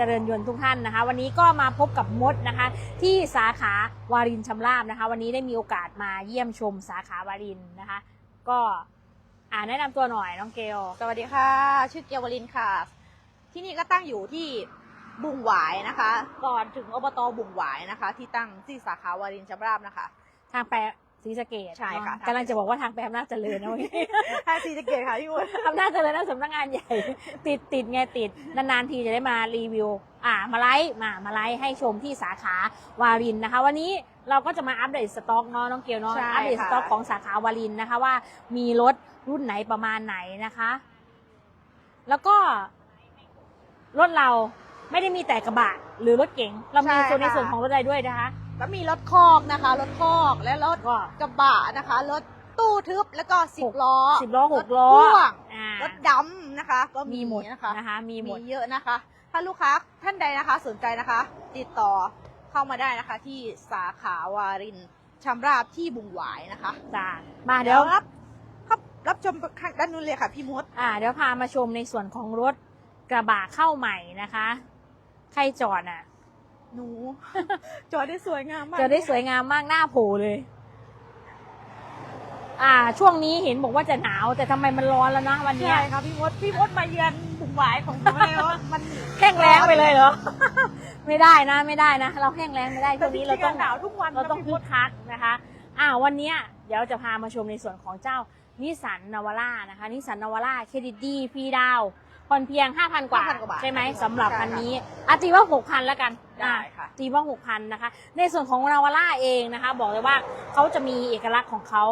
เจริญยนต์ทุกท่านนะคะ วันนี้ก็มาพบกับมดนะคะ ที่สาขาวารินชำราบนะคะ วันนี้ได้มีโอกาสมาเยี่ยมชมสาขาวารินนะคะ ก็อ่าแนะนำตัวหน่อยน้องเกลสวัสดีค่ะ ชื่อเกียววลินค่ะ ที่นี่ก็ตั้งอยู่ที่บุงหวายนะคะ ก่อนถึงอบตบุงหวายนะคะ ที่ตั้งที่สาขาวารินชำราบนะคะ ทางแป รศรีสะเกดใช่ค่ะ กำลังจะบอกว่าทางแปรอำนาจเจริญนะเว้ยท่าซีสะเกตค่ะพี่วุฒิอำนาจเจริญนะสำนักงานใหญ่ ติดติดไงติด นานๆทีจะได้มารีวิว อ่ามาไลฟ์มามาไลฟ์ให้ชมที่สาขาวารินนะคะ วันนี้เราก็จะมาอัปเดตสต็อกเนาะน้องเกียวเนาะใช่อัปเดตสค่ะต็อกของสาขาวารินนะคะว่ามีรถรุ่นไหนประมาณไหนนะคะ แล้วก็รถเราไม่ได้มีแต่กระบะหรือรถเก๋งเรามีส่วนในส่วนของรถอะไรด้วยนะคะ ก็มีรถคอกนะคะ รถคอกและรถก็กระบะนะคะ รถตู้ทึบแล้วก็สิบล้อสิบล้อหกล้อรถพ่วงอ่ารถดำนะคะ ก็มีหมดนะคะนะคะ มีหมดเยอะนะคะ ถ้าลูกค้าท่านใดนะคะสนใจนะคะ ติดต่อเข้ามาได้นะคะ ที่สาขาวารินชำราบที่บุงหวายนะคะจ้ามาเดี๋ยวรับรับรับชมข้างด้านนู้นเลยค่ะพี่มดอ่าเดี๋ยวพามาชมในส่วนของรถกระบะเข้าใหม่นะคะ ใครจอดอะ หนู จอดได้สวยงามมากจะได้สวยงามมากหน้าโผล่เลย อ่า ช่วงนี้เห็นบอกว่าจะหนาว แต่ทำไมมันร้อนแล้วนะวันเนี้ยใช่ครับพี่มดพี่มดมาเยือนบุงหวายของหนูแล้วมันแห้งแล้งไปเลยเหรอ ไม่ได้นะ ไม่ได้นะ เราแห้งแล้งไม่ได้ช่วงนี้เราต้อง หนาวทุกวันเราต้องคึกคักนะคะ อ่า วันเนี้ยเดี๋ยวจะพามาชมในส่วนของเจ้านิสสันนาวาร่านะคะ นิสสันนาวาร่าเครดิตดีฟรีดาวน์ ผ่อนเพียง 5,000 กว่า5,000กว่าบาทใช่ไหมใช่ค่ะสำหรับใช่ค่ะคันนี้อาตีว่า 6,000 แล้วกันได้อ่าค่ะตีว่า 6,000 นะคะ ในส่วนของนาวาร่าเองนะคะ บอกเลยว่าเขาจะมีเอกลักษณ์ของเขา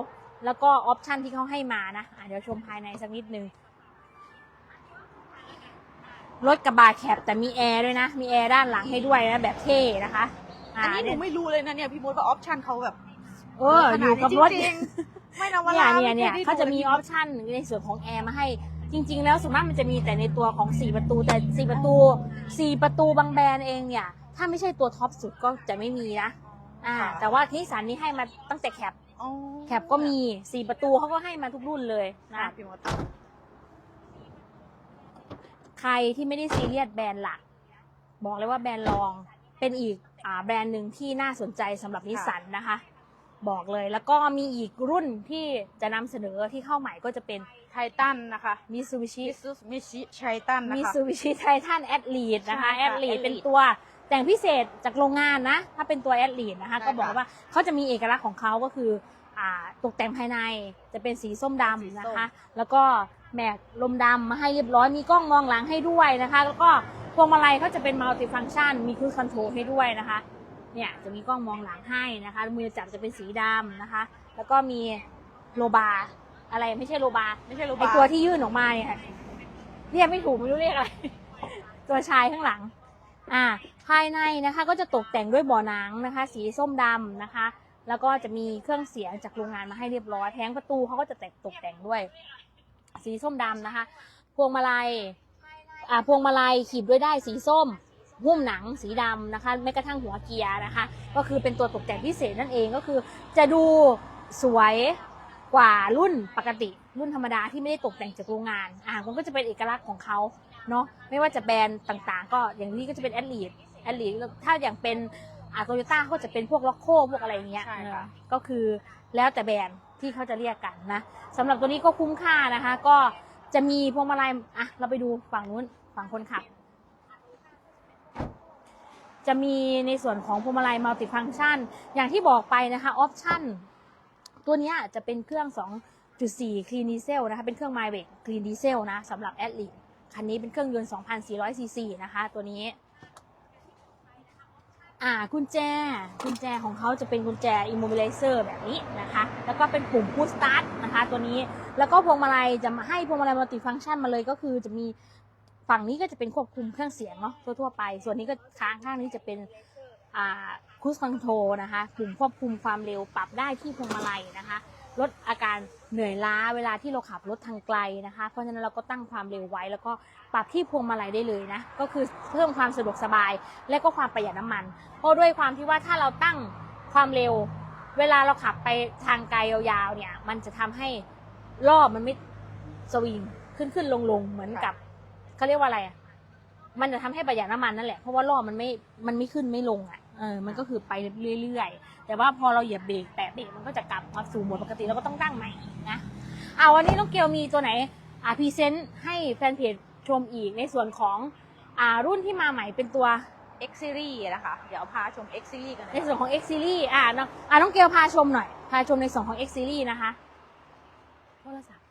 แล้วก็ออปชันที่เขาให้มานะอะเดี๋ยวชมภายในสักนิดนึง รถกระบะแคปแต่มีแอร์ด้วยนะ มีแอร์ด้านหลังให้ด้วยนะแบบเท่นะคะาอันนี้หนูเยไม่รู้เลยนะเนี่ยพี่มดว่าออปชั่นเขาแบบเอออยู่กับรถขนาดนี้จริงๆไม่นวเนี่ยราเนี่ยเนี่ยไม่คเขาจะมีอดูอปชันในส่วนของแอร์มาให้ จริง ๆ แล้วส่วนมากมันจะมีแต่ในตัวของ 4 ประตูแต่ 4 ประตู 4 ประตูบางแบรนด์เองเนี่ย ถ้าไม่ใช่ตัวท็อปสุดก็จะไม่มีนะอ่า แต่ว่านิสสันนี่ให้มาตั้งแต่แคปอ๋อแคปก็มี 4 ประตูเขาก็ให้มาทุกรุ่นเลยค่ะนะ พี่มดใครที่ไม่ได้ซีเรียสแบรนด์หลัก บอกเลยว่าแบรนด์รองเป็นอีกอ่าแบรนด์หนึ่งที่น่าสนใจสำหรับนิสสันนะคะ บอกเลย แล้วก็มีอีกรุ่นที่จะนำเสนอที่เข้าใหม่ก็จะเป็นไททันนะคะมิซูบิชิมิซูมิชิไททันนะมิคะ ซูบิชิไททันแอดลีดนะคะใช่แอค่ะดลีด Athlete เป็นตัวแต่งพิเศษจากโรงงานนะ ถ้าเป็นตัวแอดลีดนะคะใช่ก็บอกค่ะว่าเขาจะมีเอกลักษณ์ของเขาก็คืออ่าตกแต่งภายในจะเป็นสีส้ม ดำนะคะ แล้วก็แม็กลมดำมาให้เรียบร้อยมีกล้องมองหลังให้ด้วยนะคะ แล้วก็พวงมาลัยเขาจะเป็นมัลติฟัง c t ชันมีครูคอนโทรลให้ด้วยนะคะ เนี่ยจะมีกล้องมองหลังให้นะคะ มือจับจะเป็นสีดำนะคะ แล้วก็มีโลบาร์อะไรไม่ใช่โลบาร์ไม่ใช่รูไอตัวที่ยื่นออกมาเนี่ยเรียกไม่ถูกไม่รู้เรียกอะไร ตัวชายข้างหลัง อ่า ภายในนะคะ ก็จะตกแต่งด้วยบ่อหนังนะคะ สีส้มดำนะคะ แล้วก็จะมีเครื่องเสียงจากโรงงานมาให้เรียบร้อยแผงประตูเขาก็จะแต่งตกแต่งด้วย สีส้มดำนะคะ พวงมาลัย อ่าพวงมาลัยขีดด้วยได้ายสีส้ม หุ้มหนังสีดำนะคะแม้กระทั่งหัวเกียร์นะคะ ก็คือเป็นตัวตกแต่งพิเศษนั่นเองก็คือ จะดูสวยกว่ารุ่นปกติรุ่นธรรมดาที่ไม่ได้ตกแต่งจากโรงงานอ่ามันก็จะเป็นเอกลักษณ์ของเขาเนาะไม่ว่าจะแบรนด์ต่างๆ ก็อย่างนี้ก็จะเป็นแอดลีดแอดลีดถ้าอย่างเป็นอ่าโตโยต้าก็จะเป็นพวกล็อกโคพวกอะไรอย่างเงี้ยใช่ค่ะเออก็คือแล้วแต่แบรนด์ที่เขาจะเรียกกันนะสำหรับตัวนี้ก็คุ้มค่านะคะ ก็จะมีพวงมาลัยอะเราไปดูฝั่งนู้นฝั่งคนขับ จะมีในส่วนของพวงมาลัยมัลติฟัง c t ชัน อย่างที่บอกไปนะคะออปชั่นตัวนี้จะเป็นเครื่อง 2.4 clean diesel นะคะ เป็นเครื่อง m y w e c clean diesel นะสำหรับ a d l i คันนี้เป็นเครื่องยนต์ 2,400 cc นะคะ ตัวนี้ อ่ากุญแจ กุญแจของเขาจะเป็นกุญแจ immobilizer แบบนี้นะคะ แล้วก็เป็นปุ่ม push start นะคะ ตัวนี้ แล้วก็พวงมาลัยจะมาให้พวงมาลัยมัลติฟัง c t ชันมาเลยก็คือจะมี ฝั่งนี้ก็จะเป็นควบคุมเครื่องเสียงเนาะทั่วๆไป ส่วนนี้ก็ค้างข้างนี้จะเป็นอ่าคูสคอนโทรนะคะปุ่มควบคุมความเร็วปรับได้ที่พวงมาลัยนะคะ ลดอาการเหนื่อยล้าเวลาที่เราขับรถทางไกลนะคะ เพราะฉะนั้นเราก็ตั้งความเร็วไว้ แล้วก็ปรับที่พวงมาลัยได้เลยนะ ก็คือเพิ่มความสะดวกสบาย และก็ความประหยัดน้ำมัน เพราะด้วยความที่ว่าถ้าเราตั้งความเร็ว เวลาเราขับไปทางไกลยาวๆเนี่ย มันจะทำให้รอบมันไม่สวิงขึ้นขึ้นลงลงๆเหมือนกับ เขาเรียกว่าอะไรอะมันจะทำให้ประหยัดน้ำมันนั่นแหละเพราะว่าล้อมันไม่มันไม่ขึ้นไม่ลงอะเออมันก็คือไปเรื่อยๆ แต่ว่าพอเราเหยียบเบรกแตะเบรกมันก็จะกลับมาสู่โหมดปกติเราก็ต้องตั้งใหม่อีกนะเอาวันนี้น้องเกลมีตัวไหนอ่าพรีเซนต์ให้แฟนเพจชมอีกในส่วนของอ่ารุ่นที่มาใหม่เป็นตัว X Series นะคะ เดี๋ยวพาชม X Series กันเลยในส่วนของ X Series อ่าน้องอ่าน้องเกลพาชมหน่อย พาชมในส่วนของ X Series นะคะโทรศัพท์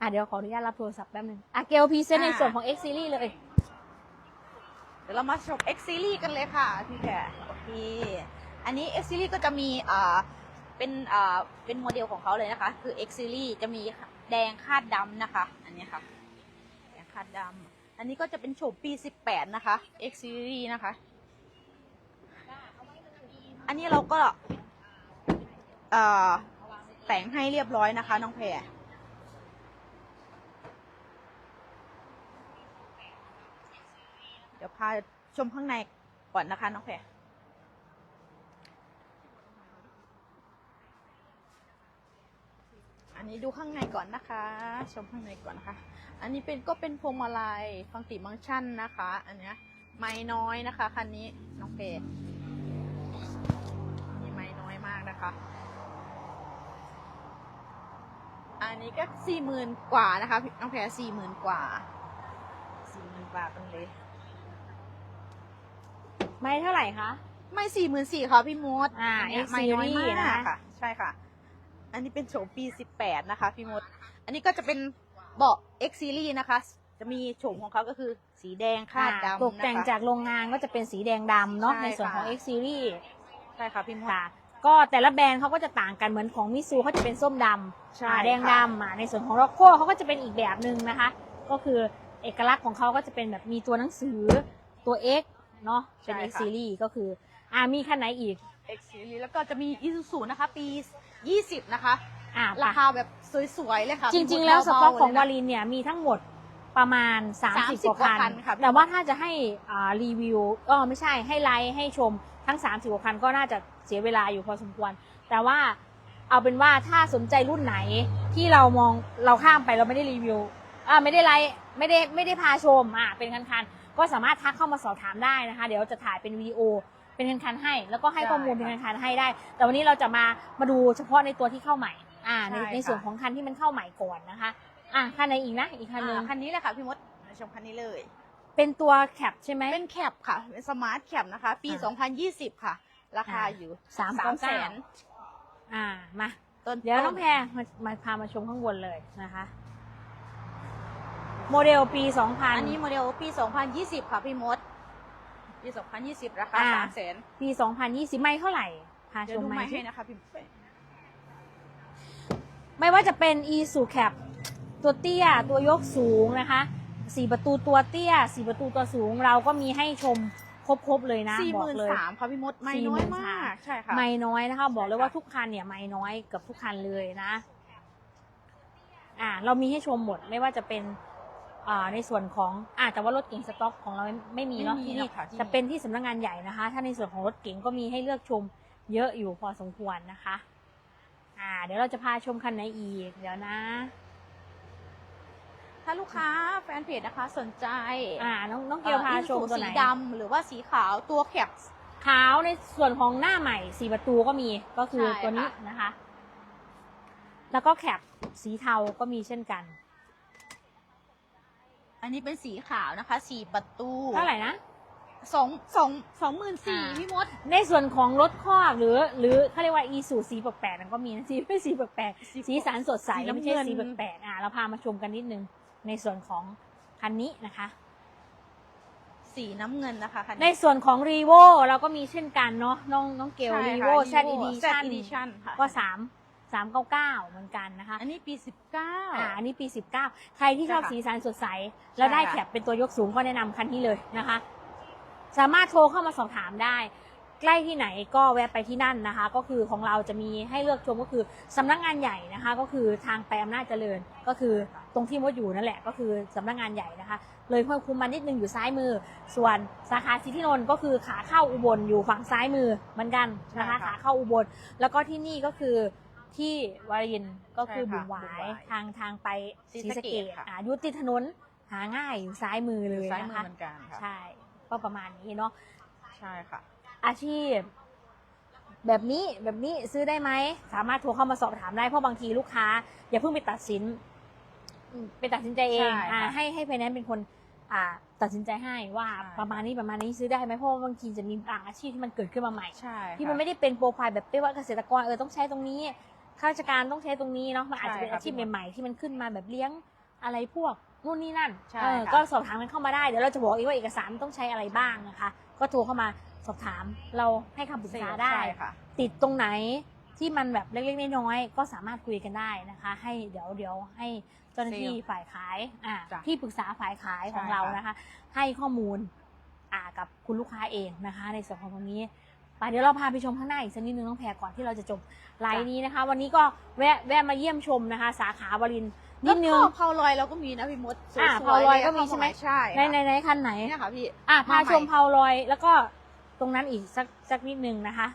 อ่าเดี๋ยวขออนุญาตรับโทรศัพท์แป๊บนึงอะเกลพรีเซนต์ในส่วนของ X Series เลย เดี๋ยวเรามาชม X Series กันเลยค่ะพี่แขกโอเคอันนี้ X Series ก็จะมีอ่าเป็นอ่าเป็นโมเดลของเขาเลยนะคะ คือ X Series จะมีแดงคาดดำนะคะ อันนี้ค่ะแดงคาดดำอันนี้ก็จะเป็นโฉมปี 18 นะคะ X Series นะคะ อันนี้เราก็เอ่อแต่งให้เรียบร้อยนะคะ น้องแพร เดี๋ยว พาชมข้างในก่อนนะคะน้องแพรอันนี้ดูข้างในก่อนนะคะ ชมข้างในก่อนนะคะ อันนี้เป็นก็เป็นพวงมาลัยฟังติมังชั่นนะคะ อันเนี้ยไม้น้อยนะคะคันนี้น้องเฟย์นี่ไม้น้อยมากนะคะ อันนี้ก็สี่หมื่นกว่านะคะน้องแพรสี่หมื่นกว่าสี่หมื่นกว่ากันเลย ไม่เท่าไหร่คะ ไม่สี่หมื่นสี่ค่ะพี่มดอ่านเนี้ย X ไม่น้อย Series มากนะค่ะใช่ค่ะ อันนี้เป็นโฉมปีสิบแปดนะคะพี่มด อันนี้ก็จะเป็นเบาะ X Series นะคะ จะมีโฉมของเขาก็คือสีแดงคาดดำอ่นะคะตกแต่งจากโรงงานก็จะเป็นสีแดงดำเนาะใช่ในส่วนของค่ะ X Series ใช่ค่ะพี่มดค่ะก็แต่ละแบรนด์เขาก็จะต่างกันเหมือนของมิซูเขาจะเป็นส้มดำใช่อ่าแดงค่ะดำอ่าในส่วนของ r ็อกโก้เขาก็จะเป็นอีกแบบหนึ่งนะคะ ก็คือเอกลักษณ์ของเขาก็จะเป็นแบบมีตัวหนังสือตัว X เนาะเป็น X Series ก็คืออ่ามีคันไหนอีก X Series แล้วก็จะมี Isuzu นะคะ ปี 20 นะคะ อ่าราปะคาแบบสวยๆเลยค่ะจพี่มดริง ๆ แล้วสเบาๆต็อกของเลวายรินเนี่ยมีทั้งหมดประมาณ 30 30กว่าคักว่าคันน ค่ะ แต่ว่าถ้าจะให้อ่ารีวิวก็ไม่ใช่ให้ไลฟ์ให้ชมทั้ง 30 กว่าคันก็น่าจะเสียเวลาอยู่พอสมควร แต่ว่าเอาเป็นว่าถ้าสนใจรุ่นไหนที่เรามองเราข้ามไปเราไม่ได้รีวิวอ่าไม่ได้ไลฟ์ไม่ได้ไม่ได้พาชมอ่าเป็นคันๆ ก็สามารถทักเข้ามาสอบถามได้นะคะ เดี๋ยวจะถ่ายเป็นวิดีโอเป็นคันๆให้ แล้วก็ให้ข้อมูลเป็นคันๆให้ได้ แต่วันนี้เราจะมามาดูเฉพาะในตัวที่เข้าใหม่อ่าในใช่ค่ะในส่วนของคันที่มันเข้าใหม่ก่อนนะคะอ่าคันไหนอีกนะอีกคันหนึงอ่าคันนี้แหละค่ะพี่มดมาชมคันนี้เลย เป็นตัวแคปใช่ไหม เป็นแคปค่ะ เป็นสมาร์ทแคปนะคะ ปี อ่า2020 ค่ะ ราคาอ่าอยู่สามสามแสนอ่ามา ต้นเดี๋ยวน้องแพรมามาพามาชมข้างบนเลยนะคะ โมเดลปี2000อันนี้โมเดลปี 2020 ค่ะพี่มด ปี 2020 ราคาอ่า สามแสนปี 2020 ไม่เท่าไหร่พาเดี๋ชยวมดูไหมไม้ให้นะคะพี่มดไม่ว่าจะเป็น e s u Cap ตัวเตี้ย ตัวยกสูงนะคะสี่ประตูตัวเตี้ยสี่ประตูตัวสูงเราก็มีให้ชมครบๆเลยนะสี่บหอกมื่นเลย สามค่ะพี่มดไม่น้อยมาก ใช่ค่ะ ไม่น้อยนะคะ บอกเลยใช่ค่ะว่าทุกคันเนี่ยไม่น้อยเกับทุกคันเลยนะ อ่า เรามีให้ชมหมดไม่ว่าจะเป็นอ่า ในส่วนของอ่าแต่ว่ารถเก๋งสต็อกของเราไม่ไม่มีเนาะไม่มีที่นี่หรอกค่ะที่นี่จะเป็นที่สำนักงานใหญ่นะคะ ถ้าในส่วนของรถเก๋งก็มีให้เลือกชมเยอะอยู่พอสมควรนะคะ อ่า เดี๋ยวเราจะพาชมคันไหนอีก เดี๋ยวนะ ถ้าลูกค้าแฟนเพจนะคะสนใจ อ่า น้องน้องเกียวพาชมอ่อตัวไหนสีดำหรือว่าสีขาวตัวแคปขาวในส่วนของหน้าใหม่สี่ประตูก็มีก็คือใช่ตัวนี้ค่ะนะคะ แล้วก็แคปสีเทาก็มีเช่นกัน อันนี้เป็นสีขาวนะคะสี่ประตูเท่าไหร่นะ สองสองสองหมื่นสี่อ่า พี่มด ในส่วนของรถคอกหรือ หรือเขาเรียกว่าอีสูสีแปลกๆมันก็มีนะสีไม่สีแปลกๆสีสันสดใสสีน้ำไม่ใช่เงิน สีแปลกๆอะเราพามาชมกันนิดนึง ในส่วนของคันนี้นะคะ สีน้ำเงินนะคะคันในส่วนของรีโวเราก็มีเช่นกันเนาะน้องน้องเกลรีโวแซดอีดิชั่น Edition ค่ะก็สาม สามเก้าเก้าเหมือนกันนะคะอันนี้ปีสิบเก้าอ่าอันนี้ปี 19 ใครที่ชอบใช่ค่ะสีสันสดใส แล้วได้ใช่ค่ะแคปเป็นตัวยกสูงก็แนะนำคันนี้เลยนะคะ สามารถโทรเข้ามาสอบถามได้ ใกล้ที่ไหนก็แวะไปที่นั่นนะคะ ก็คือของเราจะมีให้เลือกชมก็คือสำนักงานใหญ่นะคะ ก็คือทางไปอำนาจเจริญ ก็คือตรงที่มดอยู่นั่นแหละก็คือสำนักงานใหญ่นะคะ เลยห้วยคุ้มมานิดนึงอยู่ซ้ายมือ ส่วนสาขาสิทธินนท์ก็คือขาเข้าอุบลอยู่ฝั่งซ้ายมือเหมือนกันนะคะใช่ค่ะขาเข้าอุบลแล้วก็ที่นี่ก็คือ ที่วารินก็คือใช่ค่ะบุญหวาบุญหวายยทางทางไปศรีสะเกศรีดสะเกษค่ะอ่าอยุติดถนนหาง่ายอยู่ซ้ายมือเลยซ้ายนะมือคะเหมือนกันค่ะใช่ก็ประมาณนี้เนาะใช่ค่ะ อาชีพ แบบนี้แบบนี้ซื้อได้ไหมสามารถโทรเข้ามาสอบถามได้เพราะบางทีลูกค้า อย่าเพิ่งไปตัดสินอืมไปตัดสินใจเองใช่ค่ะอ่าให้ให้ไฟแนนซ์เป็นคน อ่า ตัดสินใจให้ว่าใช่ประมาณนี้ประมาณนี้ซื้อได้ไหมเพราะว่าบางทีจะมีบางอาชีพที่มันเกิดขึ้นมาใหม่ใช่ที่มันไม่ได้เป็นโปรไฟล์แบบเป๊ะว่าเกษตรกรเออต้องใช้ตรงนี้ ข้าราชการต้องใช้ตรงนี้เนาะมันอาจจะเป็นอาชีพใหม่ๆที่มันขึ้นมาแบบเลี้ยงอะไรพวกนู่นนี่นั่นใช่เออค่ะก็สอบถามกันเข้ามาได้เดี๋ยวเราจะบอกเองว่าเอกสารต้องใช้อะไรบ้างนะคะ ก็โทรเข้ามาสอบถามเราให้คำปรึกษาได้ใช่ค่ะติดตรงไหนที่มันแบบเล็กๆน้อยๆก็สามารถคุยกันได้นะคะ ให้เดี๋ยวเดี๋ยวให้เจ้าหน้าที่เซลล์ฝ่ายขายอ่าจ้ะที่ปรึกษาฝ่ายขายของใช่เราค่ะนะคะ ให้ข้อมูลอ่ากับคุณลูกค้าเองนะคะ ในส่วนของตรงนี้ ไปเดี๋ยวเราพาไปชมข้างหน้าอีกสักนิดนึงน้องแพรก่อนที่เราจะจบไลน์นี้นะคะ วันนี้ก็แวะแวะมาเยี่ยมชมนะคะ สาขาวรินทร์นิดนึงแล้วก็เพาลอยเราก็มีนะพี่มดสวยอ่าๆเพาลอยลก็มีใช่ไหมใช่ในในในคันไหน เนี่ยค่ะพี่ อะพามาใหม่ชมเพาลอยแล้วก็ตรงนั้นอีกสักสักนิดนึงนะคะ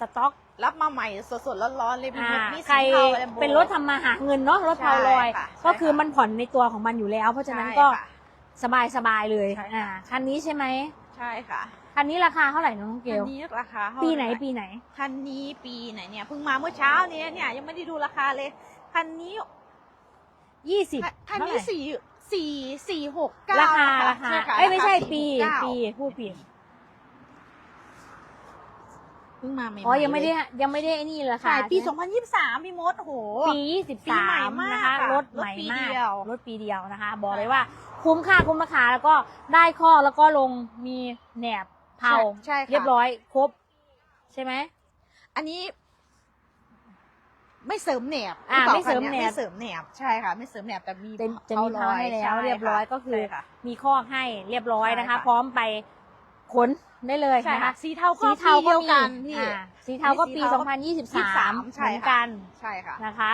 สต็อก รับมาใหม่สดๆร้อนๆเลยพี่อ่ามดนี่ใครสีเทาแลมโบ เป็นรถทำมาหาเงินเนาะรถเพาลอย ใช่ค่ะก็ใช่คือค่ะ มันผ่อนในตัวของมันอยู่แล้ว เพราะฉะนั้นก็ใช่ค่ะ สบายสบายๆเลยใช่ค่ะ อ่าคันนี้ใช่ไหม ใช่ค่ะ คันนี้ราคาเท่าไหร่น้องเกคันลนี้ราคาเท่าปีไหนร่ปีไหน คันนี้ปีไหนเนี่ยเพิ่งมาเมื่อเช้านี้เนี่ยยังไม่ได้ดูราคาเลย คันนี้ยี่สิบคันเท่าไหนี้ร่สี่สี่สี่หกเก้าราคานะะราคาใช่ค่ะเอ้ยไม่ใช่ราคาปี469ปีพูดผิดเพิ่งมาใหม่ๆอ๋อยังไม่ได้เลยยังไม่ได้ไอ้นี่ราคาใช่ปีใช่ไหม2023พี่มดโอ้โห ปียี่สิบปีสาใหม่มมากนะคะค่ะรถใหม่รถปีมากเดียว รถปีเดียวนะคะ บอกเลยใช่ว่า คุ้มค่าคุ้มราคาแล้วก็ได้ข้อแล้วก็ลงมีแหนบ เผาใช่ค่ะเรียบร้อย ครบ ใช่ไหม อันนี้ ไม่เสริมแหนบอ่าหรือปล่ไม่เสริมคันแหนนี้บไม่เสริมแหนบใช่ค่ะ ไม่เสริมแหนบแต่มีเต็มจะมีเผาให้แล้วใช่เรียบร้อยค่ะก็คือใช่ค่ะมีข้อให้เรียบร้อยนะคะใช่ค่ะพร้อมไปขนได้เลยใช่นะค่ะคะสีเทาก็สีเทาปีก็เดียวมีกันพี่อ่าสีเทาก็ปีสีเทาก็2023ใช่เหมือนค่ะกันใช่ค่ะนะคะ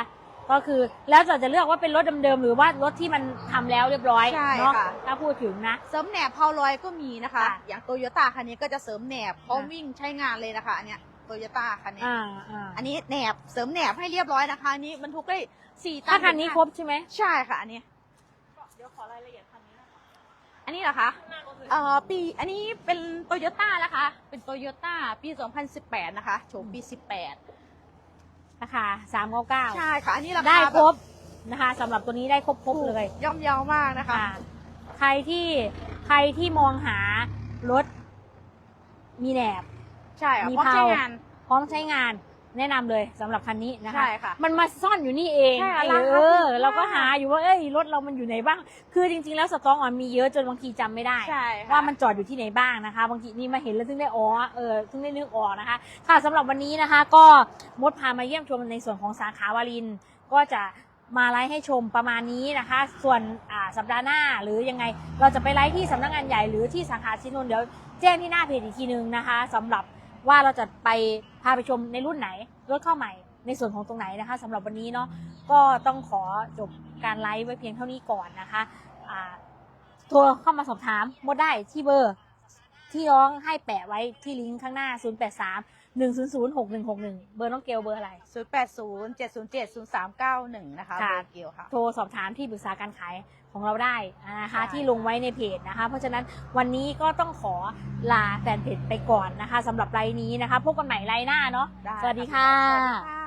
ก็คือแล้วเราจะเลือกว่าเป็นรถเดิมๆหรือว่ารถที่มันทำแล้วเรียบร้อยใช่เนาะค่ะ ถ้าพูดถึงนะ เสริมแหนบเพาลอยก็มีนะคะ ค่ะอย่างโตโยต้าคันนี้ก็จะเสริมแหนบพร้อมอ่าวิ่งใช้งานเลยนะคะ อันเนี้ยโตโยต้าคันนี้ อ่าอ่าอันนี้แหนบเสริมแหนบให้เรียบร้อยนะคะอันนี้บรรทุกได้สี่ตันถ้าคันนี้ครบใช่ไหมใช่ค่ะ อันนี้ เดี๋ยวขอรายละเอียดคันนี้นะอันนี้เหรอคะเอ่อปีอันนี้เป็นโตโยต้านะคะ เป็นโตโยต้าปี 2018 นะคะโฉมปี 18รา คาสามเก้าเก้าใช่ค่ะ อันนี้ราคาได้ครบแนะคะสำหรับตัวนี้ได้ครบครบเลยย่อมเยาวมากนะคะค่ะใครที่ใครที่มองหารถมีแหนบใช่ค่ะมีพร้อมเผาใช้งาน พร้อมใช้งาน แนะนำเลยสำหรับคันนี้นะคะ ใช่ค่ะมันมาซ่อนอยู่นี่เองใช่ค่ะเอราคาอถูกมาก เราก็หาอยู่ว่าเอ้ยรถเรามันอยู่ไหนบ้าง คือจริงๆแล้วสต็อกมันมีเยอะจนบางทีจำไม่ได้ ใช่ค่ะ ว่ามันจอดอยู่ที่ไหนบ้างนะคะ บางทีนี่มาเห็นแล้วถึงได้อ๋อเออถึงได้นึกออกนะคะ ค่ะสำหรับวันนี้นะคะ ก็มดพามาเยี่ยมชมในส่วนของสาขาวาริน ก็จะมาไลฟ์ให้ชมประมาณนี้นะคะ ส่วนอ่าสัปดาห์หน้าหรือยังไงเราจะไปไลฟ์ที่สำนักงานใหญ่หรือที่สาขาชินนท์เดี๋ยวแจ้งที่หน้าเพจอีกทีนึงนะคะสำหรับ ว่าเราจะไปพาไปชมในรุ่นไหนรถเข้าใหม่ในส่วนของตรงไหนนะคะสำหรับวันนี้เนาะก็ต้องขอจบการไลฟ์ไว้เพียงเท่านี้ก่อนนะคะอ่าโทรเข้ามาสอบถามมดได้ที่เบอร์ที่ร้องให้แปะไว้ที่ลิงก์ข้างหน้า 0 8 3 1 0 0 6 1 6 1เบอร์น้องเกลเบอร์อะไร080 707 0391นะคะค่ะเบอร์เกียวค่ะ โทรสอบถามที่ปรึกษาการขายของเราได้นะคะใช่ที่ลงไว้ในเพจนะคะ เพราะฉะนั้นวันนี้ก็ต้องขอลาแฟนเพจไปก่อนนะคะสำหรับไลน์นี้นะคะพบกันใหม่ไลน์หน้าเนาะได้สวัสดีค่ะสวัสดีค่ะ